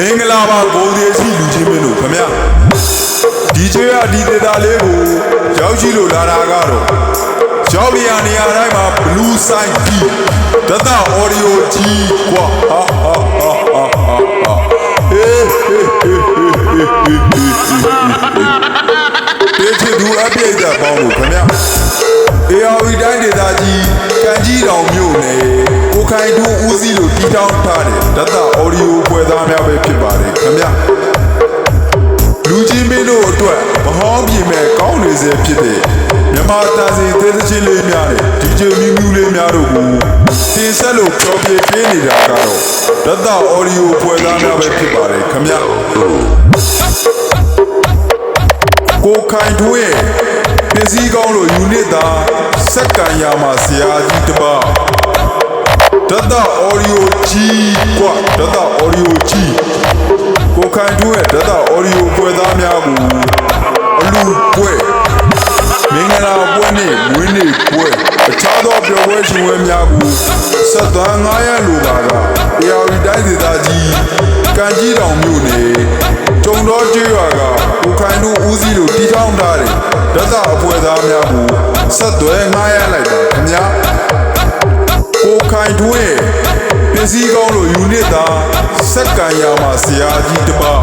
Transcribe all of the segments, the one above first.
မင်္ဂလာပါဘုံသေးရှိလူချင်းမင်းတို့ခမရဒီချေရဒီဒေတာလေးကိုရောက်ရှိလို့လာတာကတော့ရောက်နေရနေရာတိုင်းမှာ blue sign ကြီးတတ audio ကြီးကွာဟာဟာဟာဟာဟာဟေးဟေးဟေးဟေးဟေးဟေးဟေးဟေးဟေးဒီချေဒူအပြည့်တာပေါ့လို့ခမရ ARV တိုင်းဒေတာကြီးကံကြီးတော်မြို့နယ်ကိုခိုင်သူဦးစီးလို့တီထောင်ထားတယ်တတ audio ခင်ဗျာလူကြီးမင်းတို့အတွက်မဟောင်းပြင်မဲ့ကောင်းနေစေဖြစ်တဲ့မြန်မာတန်စီသေးသချင်းလေးများနဲ့ဒီဂျမြူမြူလေးများတို့ကိုတင်ဆက်လို့ကြော်ပြပေးနေတာကတော့ဒသအော်ဒီယိုပွဲသားများပဲဖြစ်ပါတယ်ခင်ဗျာ ကိုခိုင်ထွေးပစ္စည်းကောင်းလို့ယူနစ်သာစက္ကံယာမှာဆရာကြီးတပါဒတ်တာအော်ဒီယိုကြီးกว่าဒတ်တာအော်ဒီယိုကြီး ီး ကိုခိုင်ထွေးရဲ့ဒတ်တာအော်ဒီယိုပွဲသားများကိုအလူပွဲမင်္ဂလာပွဲနဲ့မွေးနေ့ပွဲအခြားသောပျော်ပွဲရှင်ပွဲများကိုဆက်သွမ်း900လိုပါကတရားဝီတိုင်းဒေသကြီးကံကြီးတောင်မြို့နယ်ကျုံတော်ကျွော်ကကိုခိုင်တို့ဦးစီးလို့တီထောင်ထားတဲ့ဒသအဖွဲ့သားများကိုဆက်သွဲ900လိုက်ပါခင်ဗျာကိုခိုင်တို့ရဲ့ပ စ္စည်းကောင်းလို့ယူနစ်သာစက္ကံယာမှာဆရာကြီးတပါ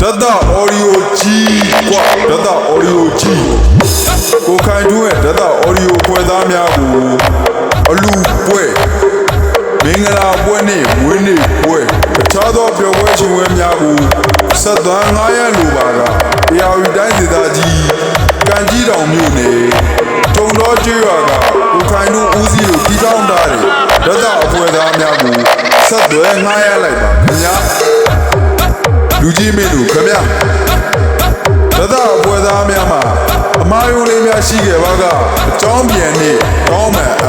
ဒသအော်ဒီယိုကြီးกว่าဒသအော်ဒီယိုကြီးကိုခိုင်တို့ရဲ့ဒသအော်ဒီယိုပွဲသားများကိုအလူပွဲမင်္ဂလာပွဲနဲ့မွေးနေ့ပွဲအခြားသောပျော်ပွဲရှင်ပွဲများကိုဆက်သွမ်း900လိုပါကတရားဝီတိုင်းဒေသကြီးကံကြီးတောင်မြို့နယ်တုံတော်ကျွော်ကကိုခိုင်တို့ဦးစီးလို့တီးတောင်းထားတဲ့ဒသအဖွဲ့သားများကို ဆက်သွဲ900လိုက်ပါခင်ဗျာလူကြီးမင်းတို့ခင်ဗျာဒသအပွဲသားများမှာအမားယုံလေးများရှိခဲ့ပါကအကြောင်းပြန်နေကောင်းမှန်အပ်ပါလေခမညာ